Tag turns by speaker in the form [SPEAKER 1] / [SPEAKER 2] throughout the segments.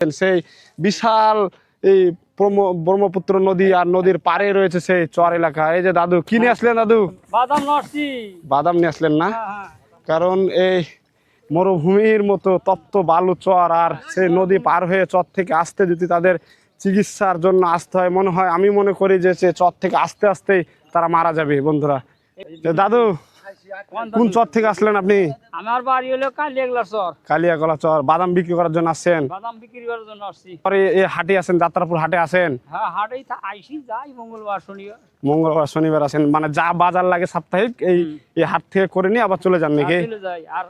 [SPEAKER 1] সেই বিশাল এই ব্রহ্মপুত্র নদী আর নদীর পাড়ে রয়েছে সেই চর এলাকা। এই যে দাদু কি নিয়ে আসলেন দাদু?
[SPEAKER 2] বাদাম
[SPEAKER 1] বাদাম নিয়ে আসলেন না?
[SPEAKER 2] হ্যাঁ হ্যাঁ।
[SPEAKER 1] কারণ এই মরুভূমির মতো তপ্ত বালু চর আর সেই নদী পার হয়ে চর থেকে আসতে যদি তাদের চিকিৎসার জন্য আসতে হয় মনে হয় আমি মনে করি যে সে চর থেকে আসতে আসতেই তারা মারা যাবে বন্ধুরা। দাদু কোন চর থেকে আসলেন আপনি?
[SPEAKER 2] আমার বাড়ি হলো চর।
[SPEAKER 1] চর। বাদাম বিক্রি করার জন্য আসছেন?
[SPEAKER 2] বাদাম বিক্রি করার জন্য আসছি।
[SPEAKER 1] পরে এই হাটে আসেন যাত্রাপুর হাটে আসেন
[SPEAKER 2] হ্যাঁ হাটেই আইসি যাই মঙ্গলবার শনিবার।
[SPEAKER 1] মঙ্গলবার শনিবার আসেন মানে যা বাজার লাগে সাপ্তাহিক এই এই হাট থেকে করে নিয়ে আবার চলে যান নাকি?
[SPEAKER 2] আর চলে যাই। আর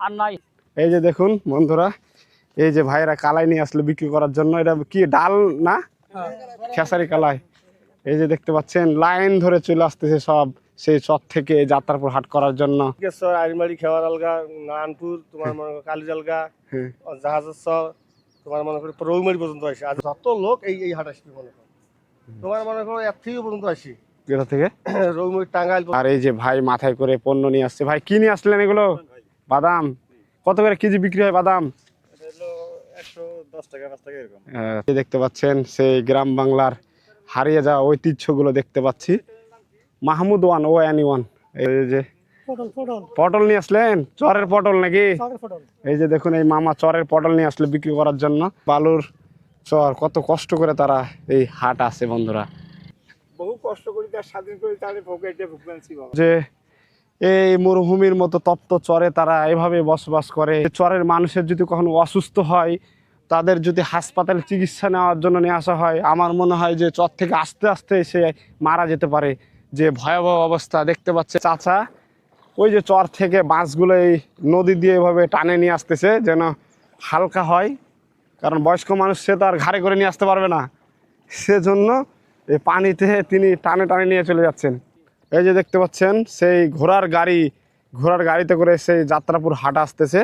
[SPEAKER 2] আর নাই।
[SPEAKER 1] এই যে দেখুন বন্ধুরা এই যে ভাইরা কালাই নিয়ে আসলো বিক্রি করার জন্য। এটা কি ডাল না? খেসারি কালাই। এই যে দেখতে পাচ্ছেন লাইন ধরে চলে আসতেছে সব। সেই চর থেকে যাত্রাপুর হাট করার জন্য।
[SPEAKER 3] আইমারি খেওয়ার আলগা নারায়ণপুর তোমার মনে করো কালীজালগা
[SPEAKER 1] হ্যাঁ।
[SPEAKER 3] জাহাজের চর তোমার মনে করো রৌমারি পর্যন্ত আসি। আর যত লোক এই এই হাট আসবে মনে করো। তোমার মনে করো এক থেকে পর্যন্ত আসি।
[SPEAKER 1] কোথা থেকে?
[SPEAKER 3] রৌমারি টাঙ্গাইল
[SPEAKER 1] আর এই যে ভাই মাথায় করে পণ্য নিয়ে আসছে। ভাই কি নিয়ে আসলেন এগুলো? বাদাম। কত করে কেজি বিক্রি হয় বাদাম? দেখতে পাচ্ছেন সেই গ্রাম বাংলার হারিয়ে যাওয়া ঐতিহ্যগুলো দেখতে পাচ্ছি। মাহমুদ ওয়ান ও অ্যানি ওয়ান। এই যে
[SPEAKER 3] পটল পটল।
[SPEAKER 1] পটল নিয়ে আসলেন? চরের পটল নাকি? এই যে দেখুন এই মামা চরের পটল নিয়ে আসলে বিক্রি করার জন্য। বালুর চর কত কষ্ট করে তারা এই হাট আছে বন্ধুরা।
[SPEAKER 3] বহু কষ্ট করি তার স্বাধীন করে তাদের পকেটে ভুগবেন্সি বাবা
[SPEAKER 1] যে এই মরুভূমির মতো তপ্ত চরে তারা এভাবে বসবাস করে। চরের মানুষের যদি কখনো অসুস্থ হয় তাদের যদি হাসপাতালে চিকিৎসা নেওয়ার জন্য নিয়ে আসা হয় আমার মনে হয় যে চর থেকে আস্তে আস্তে সে মারা যেতে পারে। যে ভয়াবহ অবস্থা দেখতে পাচ্ছে চাচা, ওই যে চর থেকে বাঁশগুলো এই নদী দিয়ে এভাবে টানে নিয়ে আসতেছে, যেন হালকা হয়। কারণ বয়স্ক মানুষ সে তো আর ঘাড়ে করে নিয়ে আসতে পারবে না। সেজন্য এই পানিতে তিনি টানে টানে নিয়ে চলে যাচ্ছেন। এই যে দেখতে পাচ্ছেন, সেই ঘোড়ার গাড়ি, ঘোড়ার গাড়িতে করে সেই যাত্রাপুর হাট আসতেছে।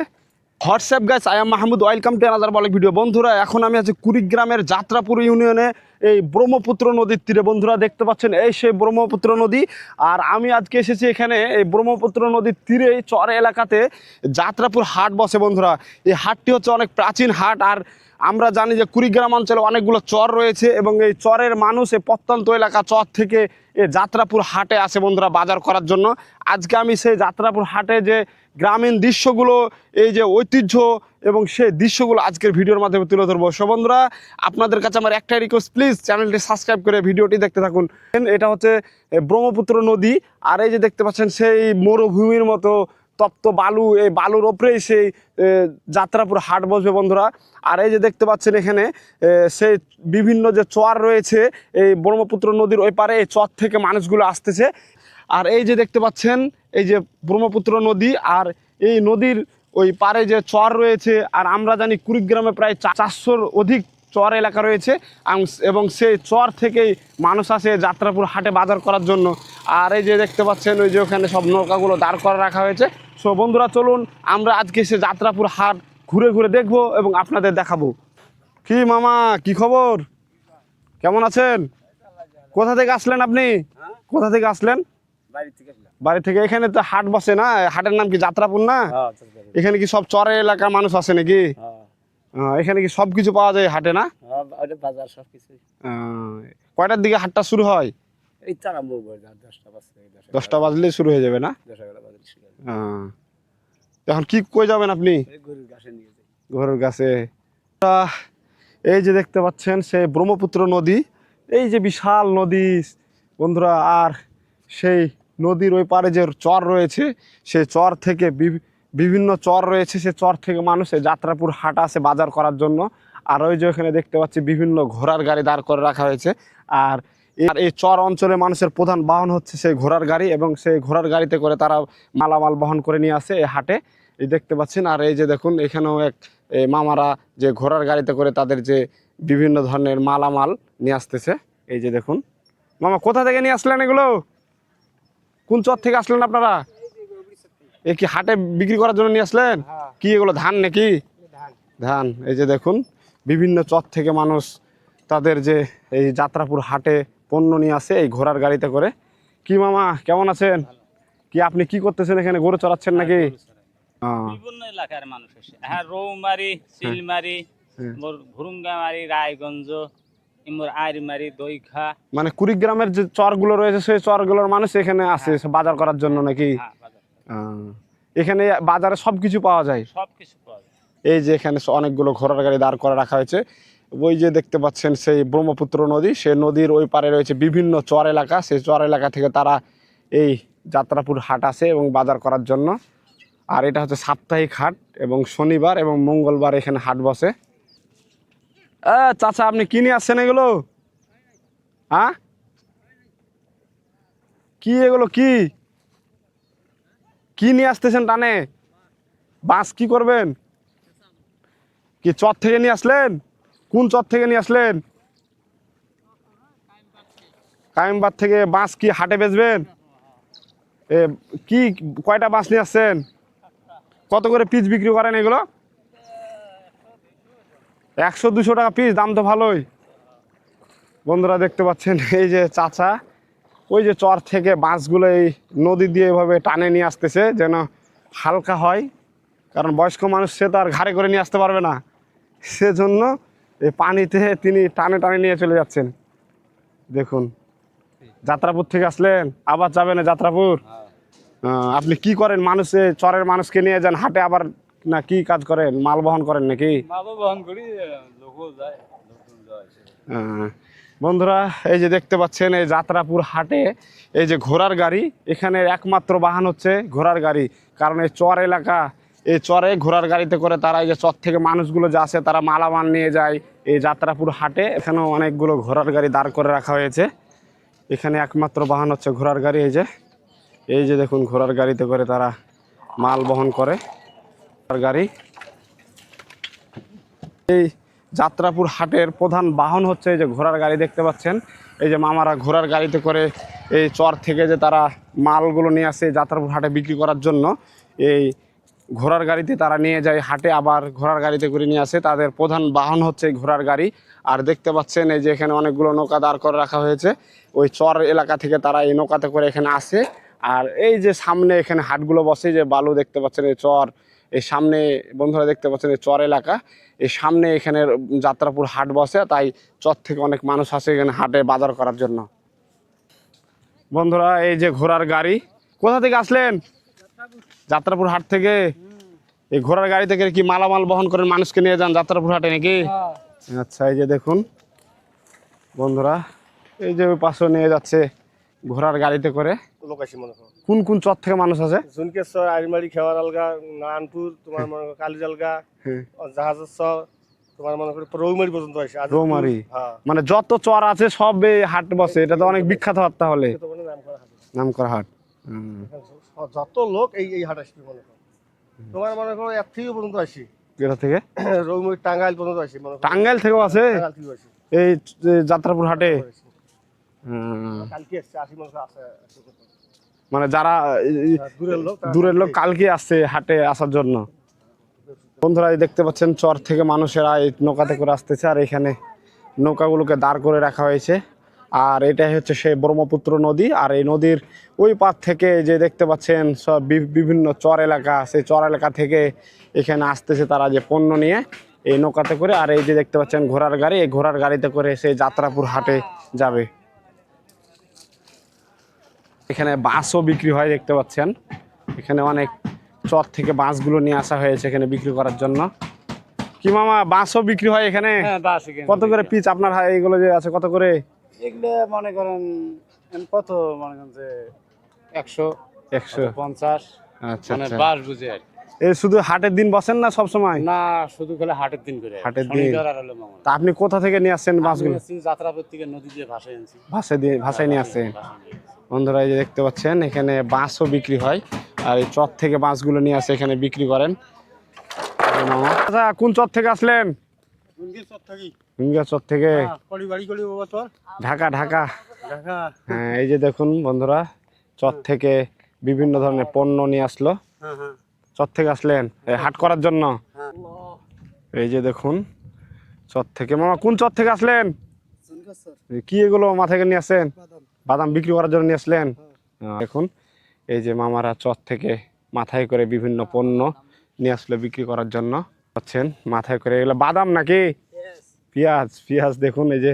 [SPEAKER 1] What's up I am Mahmud welcome to another বলে ভিডিও বন্ধুরা, এখন আমি আছি কুড়িগ্রামের যাত্রাপুর ইউনিয়নে, এই ব্রহ্মপুত্র নদীর তীরে। বন্ধুরা, দেখতে পাচ্ছেন, এই সেই ব্রহ্মপুত্র নদী। আর আমি আজকে এসেছি এখানে, এই ব্রহ্মপুত্র নদীর তীরে চর এলাকাতে যাত্রাপুর হাট বসে, বন্ধুরা। এই হাটটি হচ্ছে অনেক প্রাচীন হাট, আর আমরা জানি যে কুড়িগ্রাম অঞ্চলে অনেকগুলো চর রয়েছে এবং এই চরের মানুষ এই প্রত্যন্ত এলাকা চর থেকে এই যাত্রাপুর হাটে আসে বন্ধুরা বাজার করার জন্য। আজকে আমি সেই যাত্রাপুর হাটে যে গ্রামীণ দৃশ্যগুলো, এই যে ঐতিহ্য এবং সেই দৃশ্যগুলো আজকের ভিডিওর মাধ্যমে তুলে ধরবো। সো বন্ধুরা, আপনাদের কাছে আমার একটাই রিকোয়েস্ট প্লিজ চ্যানেলটি সাবস্ক্রাইব করে ভিডিওটি দেখতে থাকুন। এটা হচ্ছে ব্রহ্মপুত্র নদী, আর এই যে দেখতে পাচ্ছেন সেই মরুভূমির মতো তপ্ত বালু, এই বালুর ওপরেই সেই যাত্রাপুর হাট বসবে বন্ধুরা। আর এই যে দেখতে পাচ্ছেন এখানে সেই বিভিন্ন যে চর রয়েছে, এই ব্রহ্মপুত্র নদীর ওই পারে এই চর থেকে মানুষগুলো আসতেছে। আর এই যে দেখতে পাচ্ছেন, এই যে ব্রহ্মপুত্র নদী, আর এই নদীর ওই পারে যে চর রয়েছে, আর আমরা জানি কুড়িগ্রামে প্রায় চারশোর অধিক চর এলাকা রয়েছে এবং সেই চর থেকেই মানুষ আসে যাত্রাপুর হাটে বাজার করার জন্য। আর এই যে দেখতে পাচ্ছেন, ওই যে ওখানে সব নৌকাগুলো দাঁড় করে রাখা হয়েছে। সো বন্ধুরা চলুন আমরা আজকে সে যাত্রাপুর হাট ঘুরে ঘুরে দেখব এবং আপনাদের দেখাবো। কি মামা কি খবর? কেমন আছেন? কোথা থেকে আসলেন আপনি? কোথা থেকে আসলেন?
[SPEAKER 2] বাড়ি থেকে
[SPEAKER 1] এখানে তো হাট বসে না? হাটের নাম কি যাত্রাপুর না? এখানে কি সব চরের এলাকার মানুষ আসে নাকি? এখানে কি সব কিছু পাওয়া যায় হাটে না? আহ, কয়টার দিকে হাটটা শুরু হয়?
[SPEAKER 2] দশটা
[SPEAKER 1] বাজলে শুরু হয়ে যাবে না? এখন কি কই যাবেন আপনি?
[SPEAKER 2] গরুর
[SPEAKER 1] কাছে এই যে দেখতে পাচ্ছেন সে ব্রহ্মপুত্র নদী এই যে বিশাল নদী বন্ধুরা আর সেই নদীর ওই পারে যে চর রয়েছে সেই চর থেকে বিভি- বিভিন্ন চর রয়েছে সে চর থেকে মানুষ যাত্রাপুর হাট আসে বাজার করার জন্য। আর ওই যে ওখানে দেখতে পাচ্ছি বিভিন্ন ঘোড়ার গাড়ি দাঁড় করে রাখা হয়েছে। আর আর এই চর অঞ্চলে মানুষের প্রধান বাহন হচ্ছে সেই ঘোড়ার গাড়ি এবং সেই ঘোড়ার গাড়িতে করে তারা মালামাল বহন করে নিয়ে আসে এই হাটে। এই দেখতে পাচ্ছেন আর এই যে দেখুন এখানেও এক এই মামারা যে ঘোড়ার গাড়িতে করে তাদের যে বিভিন্ন ধরনের মালামাল নিয়ে আসতেছে। এই যে দেখুন মামা কোথা থেকে নিয়ে আসলেন এগুলো? কোন চর থেকে আসলেন আপনারা? এ কি হাটে বিক্রি করার জন্য নিয়ে আসলেন? কি এগুলো ধান নাকি? ধান। এই যে দেখুন বিভিন্ন চর থেকে মানুষ তাদের যে এই যাত্রাপুর হাটে পণ্য নিয়ে আসে এই ঘোড়ার গাড়িতে করে। কি মামা কেমন আছেন? কি আপনি কি করতেছেন এখানে? গরু চড়াচ্ছেন নাকি?
[SPEAKER 2] বিভিন্ন এলাকার মানুষ হ্যাঁ রৌমারি সিলমারি
[SPEAKER 1] হ্যাঁ।
[SPEAKER 4] ঘুরুঙ্গামারি রায়গঞ্জ
[SPEAKER 1] মানে কুড়িগ্রামের যে চরগুলো রয়েছে সেই চরগুলোর মানুষ এখানে আসে বাজার করার জন্য নাকি?
[SPEAKER 4] হ্যাঁ,
[SPEAKER 1] এখানে বাজারে সব কিছু পাওয়া যায়?
[SPEAKER 4] সব কিছু পাওয়া যায়।
[SPEAKER 1] এই যে এখানে অনেকগুলো ঘোড়ার গাড়ি দাঁড় করে রাখা হয়েছে। ওই যে দেখতে পাচ্ছেন সেই ব্রহ্মপুত্র নদী, সে নদীর ওই পারে রয়েছে বিভিন্ন চর এলাকা। সেই চর এলাকা থেকে তারা এই যাত্রাপুর হাট আসে এবং বাজার করার জন্য। আর এটা হচ্ছে সাপ্তাহিক হাট এবং শনিবার এবং মঙ্গলবার এখানে হাট বসে। চাচা, আপনি কি নিয়ে আসছেন এগুলো? হ্যাঁ কি এগুলো কি? কি নিয়ে আসতেছেন টানে? বাস কি করবেন? কি চর থেকে নিয়ে আসলেন? কোন চর থেকে নিয়ে আসলেন? কাইমবাদ থেকে বাঁশ কি হাটে বেচবেন? এ, কি, কয়টা বাঁশ নিয়ে আসছেন? কত করে পিস বিক্রি করেন এগুলো? একশো, দুশো টাকা পিস, দাম তো ভালোই। বন্ধুরা দেখতে পাচ্ছেন, এই যে চাচা, ওই যে চর থেকে বাঁশগুলো এই নদী দিয়ে এভাবে টানে নিয়ে আসতেছে, যেন হালকা হয়। কারণ বয়স্ক মানুষ সে তো আর ঘাড়ে করে নিয়ে আসতে পারবে না। সেজন্য এই পানিতে তিনি টানে টানে নিয়ে চলে যাচ্ছেন। দেখুন যাত্রাপুর থেকে আসলেন আবার যাবেন যাত্রাপুর। আপনি কি করেন? মানুষে চরের মানুষকে নিয়ে যান হাটে আবার না কি কাজ করেন? মাল বহন করেন নাকি? বন্ধুরা এই যে দেখতে পাচ্ছেন এই যাত্রাপুর হাটে এই যে ঘোড়ার গাড়ি এখানে একমাত্র বাহন হচ্ছে ঘোড়ার গাড়ি। কারণ এই চর এলাকা এই চরে ঘোড়ার গাড়িতে করে তারা এই যে চর থেকে মানুষগুলো যে আসে, তারা মালামাল নিয়ে যায়। এই যাত্রাপুর হাটে এখানেও অনেকগুলো ঘোড়ার গাড়ি দাঁড় করে রাখা হয়েছে। এখানে একমাত্র বাহন হচ্ছে ঘোড়ার গাড়ি, এই যে। এই যে দেখুন, ঘোড়ার গাড়িতে করে তারা মাল বহন করে। ঘোড়ার গাড়ি। এই যাত্রাপুর হাটের প্রধান বাহন হচ্ছে এই যে ঘোড়ার গাড়ি, দেখতে পাচ্ছেন? এই যে মামারা ঘোড়ার গাড়িতে করে এই চর থেকে যে তারা মালগুলো নিয়ে আসে যাত্রাপুর হাটে বিক্রি করার জন্য। এই ঘোড়ার গাড়িতে তারা নিয়ে যায়, হাটে আবার ঘোড়ার গাড়িতে করে নিয়ে আসে। তাদের প্রধান বাহন হচ্ছে ঘোড়ার গাড়ি। আর দেখতে পাচ্ছেন এই যে এখানে অনেকগুলো নৌকা দাঁড় করে রাখা হয়েছে। ওই চর এলাকা থেকে তারা এই নৌকাতে করে এখানে আসে। আর এই যে সামনে এখানে হাটগুলো বসে, যে বালু দেখতে পাচ্ছেন, এই চর, এই সামনে বন্ধুরা দেখতে পাচ্ছেন, এই চর এলাকা। এই সামনে এখানে যাত্রাপুর হাট বসে, তাই চর থেকে অনেক মানুষ আসে এখানে হাটে বাজার করার জন্য। বন্ধুরা, এই যে ঘোড়ার গাড়ি, কোথা থেকে আসলেন? যাত্রাপুর হাট থেকে এই ঘোড়ার গাড়ি থেকে কি মালামাল বহন করেন মানুষকে নিয়ে যান যাত্রাপুর হাটে নাকি? আচ্ছা এই যে দেখুন বন্ধুরা এই যে ওই পাশে নিয়ে যাচ্ছে ঘোড়ার গাড়িতে করে।
[SPEAKER 3] লোক আসি মনে করো।
[SPEAKER 1] কোন কোন চর থেকে মানুষ আছে
[SPEAKER 3] জুনকেশ্বর আইমারি খেওয়ার আলগা নারায়ণপুর তোমার মনে করো কালীজালগা
[SPEAKER 1] হ্যাঁ।
[SPEAKER 3] জাহাজের চর তোমার মনে করো রৌমারি পর্যন্ত আসে।
[SPEAKER 1] রৌমারী।
[SPEAKER 3] হ্যাঁ।
[SPEAKER 1] মানে যত চর আছে সব এই হাট বসে এটা তো অনেক বিখ্যাত হাট তাহলে।
[SPEAKER 3] তো নাম করা হাট। যত লোক এই এই হাট আসবে মনে করো। তোমার মনে করো এর থেকে পর্যন্ত আসি।
[SPEAKER 1] এটা থেকে?
[SPEAKER 3] রৌমারি টাঙ্গাইল পর্যন্ত আসি মনে
[SPEAKER 1] টাঙ্গাইল থেকেও আছে এই যাত্রাপুর হাটে।
[SPEAKER 3] কালকে আসছে আসি মনে।
[SPEAKER 1] মানে যারা
[SPEAKER 3] হ্যাঁ, দূরের লোক
[SPEAKER 1] দূরের লোক
[SPEAKER 3] কালকে-
[SPEAKER 1] কালকে আসছে হাটে আসার জন্য। বন্ধুরা এই দেখতে পাচ্ছেন চর থেকে মানুষেরা এই নৌকাতে করে আসতেছে আর এখানে নৌকাগুলোকে দাঁড় করে রাখা হয়েছে। আর এটাই হচ্ছে সেই ব্রহ্মপুত্র নদী। আর এই নদীর ওই পার থেকে যে দেখতে পাচ্ছেন সব বিভিন্ন চর এলাকা সেই চর এলাকা থেকে এখানে আসতেছে তারা যে পণ্য নিয়ে এই নৌকাতে করে। আর এই যে দেখতে পাচ্ছেন ঘোড়ার গাড়ি এই ঘোড়ার গাড়িতে করে সেই যাত্রাপুর হাটে যাবে। এখানে বাঁশও বিক্রি হয় দেখতে পাচ্ছেন। এখানে অনেক চর থেকে বাঁশগুলো নিয়ে আসা হয়েছে এখানে বিক্রি করার জন্য। কি মামা বাঁশও বিক্রি হয় এখানে?
[SPEAKER 4] হ্যাঁ
[SPEAKER 1] কত করে পিচ আপনার হাই এগুলো যে আছে কত করে?
[SPEAKER 4] এগুলো মনে করেন কত মনে করেন যে একশো
[SPEAKER 1] একশো।
[SPEAKER 4] পঞ্চাশ
[SPEAKER 1] আচ্ছা
[SPEAKER 4] মানে
[SPEAKER 1] আচ্ছা।
[SPEAKER 4] বাস বুঝে আর।
[SPEAKER 1] এই শুধু হাটের দিন বসেন না সব সময়
[SPEAKER 4] না শুধু খেলে হাটের দিন করে
[SPEAKER 1] হাটের দিন। তা আপনি কোথা থেকে নিয়ে আসছেন
[SPEAKER 4] আমি যাত্রাপুর থেকে নদী দিয়ে ভাসায় আনছি
[SPEAKER 1] ভাষায় দিয়ে ভাষায় নিয়ে আসছেন। বন্ধুরা এই যে দেখতে পাচ্ছেন এখানে বাঁশও বিক্রি হয়। আর এই চর থেকে বাঁশগুলো নিয়ে আসে এখানে বিক্রি করেন। আচ্ছা কোন চর থেকে আসলেন? চর থেকে। ঢাকা ঢাকা।
[SPEAKER 3] ঢাকা।
[SPEAKER 1] হ্যাঁ এই যে দেখুন বন্ধুরা চর থেকে বিভিন্ন ধরনের পণ্য নিয়ে আসলো।
[SPEAKER 3] হ্যাঁ হ্যাঁ।
[SPEAKER 1] চর থেকে আসলেন? এই হাট করার জন্য?
[SPEAKER 3] হ্যাঁ।
[SPEAKER 1] এই যে দেখুন চর থেকে মামা কোন চর থেকে আসলেন? এই কি এগুলো মাথায় নিয়ে আসছেন বাদাম। বিক্রি করার জন্য নিয়ে আসলেন? হ্যাঁ, দেখুন এই যে মামারা চর থেকে মাথায় করে বিভিন্ন পণ্য নিয়ে আসলো বিক্রি করার জন্য। পাচ্ছেন? মাথায় করে এগুলো বাদাম নাকি? পেঁয়াজ পেঁয়াজ দেখুন এই যে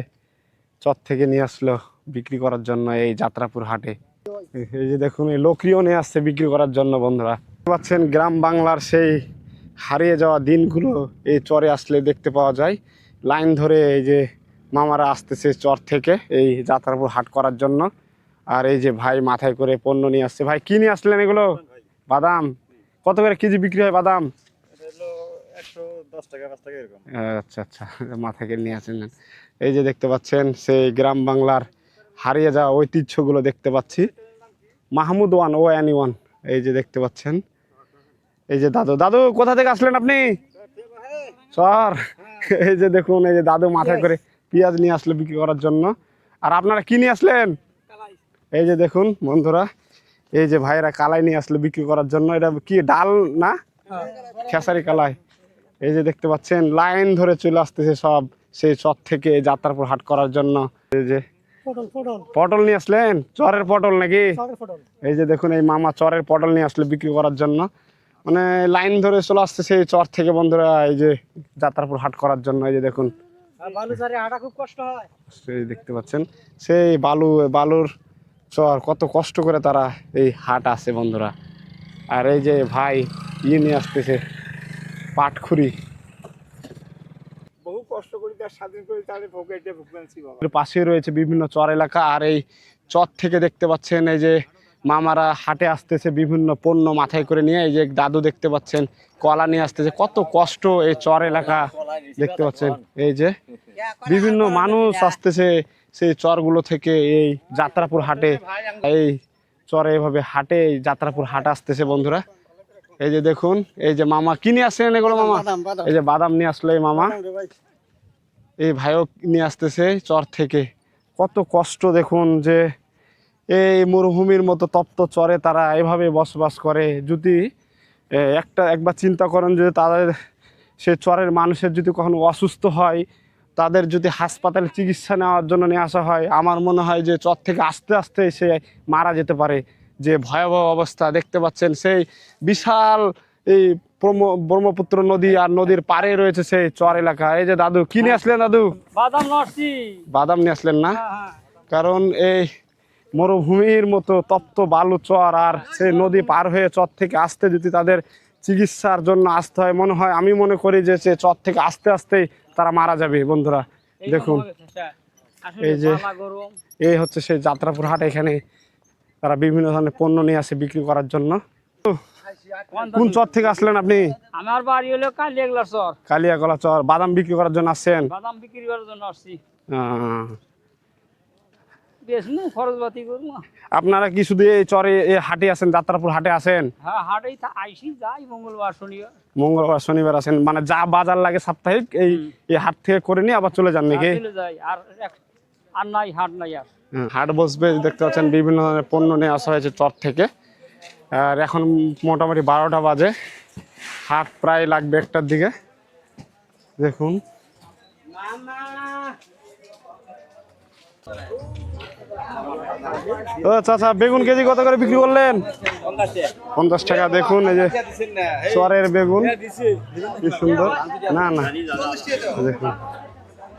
[SPEAKER 1] চর থেকে নিয়ে আসলো বিক্রি করার জন্য এই যাত্রাপুর হাটে। এই যে দেখুন এই লোকরিও নিয়ে আসছে বিক্রি করার জন্য বন্ধুরা। পাচ্ছেন গ্রাম বাংলার সেই হারিয়ে যাওয়া দিনগুলো এই চরে আসলে দেখতে পাওয়া যায়। লাইন ধরে এই যে মামারা আসতেছে চর থেকে এই যাত্রাপুর হাট করার জন্য। আর এই যে ভাই মাথায় করে পণ্য নিয়ে আসছে। ভাই কি নিয়ে আসলেন এগুলো? বাদাম। কত করে কেজি বিক্রি হয় বাদাম
[SPEAKER 4] এটা হলো একশো দশ টাকা পাঁচ টাকা এরকম
[SPEAKER 1] আচ্ছা আচ্ছা মাথা কেটে নিয়ে আসেন এই যে দেখতে পাচ্ছেন সেই গ্রাম বাংলার হারিয়ে যাওয়া ঐতিহ্যগুলো দেখতে পাচ্ছি। মাহমুদ ওয়ান ও অ্যানি ওয়ান এই যে দেখতে পাচ্ছেন। এই যে দাদু দাদু কোথা থেকে আসলেন আপনি? সর এই যে দেখুন এই যে দাদু মাথায় করে পেঁয়াজ নিয়ে আসলো বিক্রি করার জন্য। আর আপনারা কি নিয়ে আসলেন? এই যে দেখুন বন্ধুরা এই যে ভাইরা কালাই নিয়ে আসলো বিক্রি করার জন্য। এটা কি ডাল না? খেসারি কালাই। এই যে দেখতে পাচ্ছেন লাইন ধরে চলে আসতেছে সব। সেই চর থেকে যাত্রাপুর হাট করার জন্য। এই যে
[SPEAKER 3] পটল
[SPEAKER 1] নিয়ে আসলেন? চরের পটল নাকি? এই যে দেখুন এই মামা চরের পটল নিয়ে আসলে বিক্রি করার জন্য। মানে লাইন ধরে চলে আসছে সেই চর থেকে বন্ধুরা এই যে যাত্রাপুর হাট করার জন্য। এই যে দেখুন। সেই দেখতে পাচ্ছেন সেই বালু বালুর চর কত কষ্ট করে তারা এই হাট আসে বন্ধুরা। আর এই যে ভাই ইয়ে নিয়ে আসতেছে। পাটখুরি।
[SPEAKER 4] বহু কষ্ট করি তার স্বাধীন করে তাহলে ভোগাইতে ভুগবেন্সি বাবা।
[SPEAKER 1] পাশে রয়েছে বিভিন্ন চর এলাকা আর এই চর থেকে দেখতে পাচ্ছেন এই যে মামারা হাটে আসতেছে বিভিন্ন পণ্য মাথায় করে নিয়ে এই যে দাদু দেখতে পাচ্ছেন কলা নিয়ে আসতেছে কত কষ্ট এই চর এলাকা দেখতে পাচ্ছেন। এই যে বিভিন্ন মানুষ আসতেছে সেই চরগুলো থেকে এই যাত্রাপুর হাটে এই চরে এভাবে হাটে এই যাত্রাপুর হাট আসতেছে বন্ধুরা। এই যে দেখুন এই যে মামা কি নিয়ে আসছেন এগুলো মামা? এই যে বাদাম নিয়ে আসলো এই মামা। এই ভাইও নিয়ে আসতেছে চর থেকে। কত কষ্ট দেখুন যে এই মরুভূমির মতো তপ্ত চরে তারা এভাবে বসবাস করে। যদি একটা একবার চিন্তা করেন যে তাদের সে চরের মানুষের যদি কখনো অসুস্থ হয় তাদের যদি হাসপাতালে চিকিৎসা নেওয়ার জন্য নিয়ে আসা হয় আমার মনে হয় যে চর থেকে আস্তে আস্তে সে মারা যেতে পারে। যে ভয়াবহ অবস্থা দেখতে পাচ্ছেন সেই বিশাল এই ব্রহ্ম- ব্রহ্মপুত্র নদী আর নদীর পাড়ে রয়েছে সেই চর এলাকা। এই যে দাদু কি নিয়ে আসলেন দাদু?
[SPEAKER 4] বাদাম
[SPEAKER 1] বাদাম নিয়ে আসলেন না?
[SPEAKER 4] হ্যাঁ
[SPEAKER 1] কারণ এই মরুভূমির মতো তপ্ত বালু চর আর সেই নদী পার হয়ে চর থেকে আসতে যদি তাদের চিকিৎসার জন্য আসতে হয় মনে হয় আমি মনে করি যে সে চর থেকে আস্তে আস্তেই তারা মারা যাবে বন্ধুরা। দেখুন। এই যে এই হচ্ছে সেই যাত্রাপুর হাট এখানে তারা বিভিন্ন ধরনের পণ্য নিয়ে আসে বিক্রি করার জন্য। কোন চর থেকে আসলেন আপনি?
[SPEAKER 5] আমার বাড়ি হলো কালিয়াগলার চর।
[SPEAKER 1] কালিয়াকলা চর। বাদাম বিক্রি করার জন্য আসছেন?
[SPEAKER 5] বাদাম বিক্রি করার জন্য আসছি।
[SPEAKER 1] আপনারা কি শুধু এই চরে হাটে আছেন যাত্রাপুর হাটে আছেন?
[SPEAKER 5] হ্যাঁ মঙ্গলবার শনিবার।
[SPEAKER 1] মঙ্গলবার শনিবার আছেন। মানে যা বাজার লাগে সাপ্তাহিক এই হাট থেকে করে নিয়ে আবার চলে যান নাকি?
[SPEAKER 5] আর আর আর নাই হাট নাই আর।
[SPEAKER 1] হ্যাঁ, হাট বসবে, দেখতে পাচ্ছেন বিভিন্ন ধরনের পণ্য নিয়ে আসা হয়েছে চর থেকে। আর এখন মোটামুটি বারোটা বাজে। হাট প্রায় লাগবে একটার দিকে। দেখুন। ও চাচা, বেগুন কেজি কত করে বিক্রি করলেন? পঞ্চাশ টাকা, দেখুন, এই যে চরের বেগুন। কি সুন্দর। না না, দেখুন।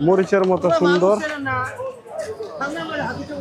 [SPEAKER 1] মরিচের মতো সুন্দর। Karena.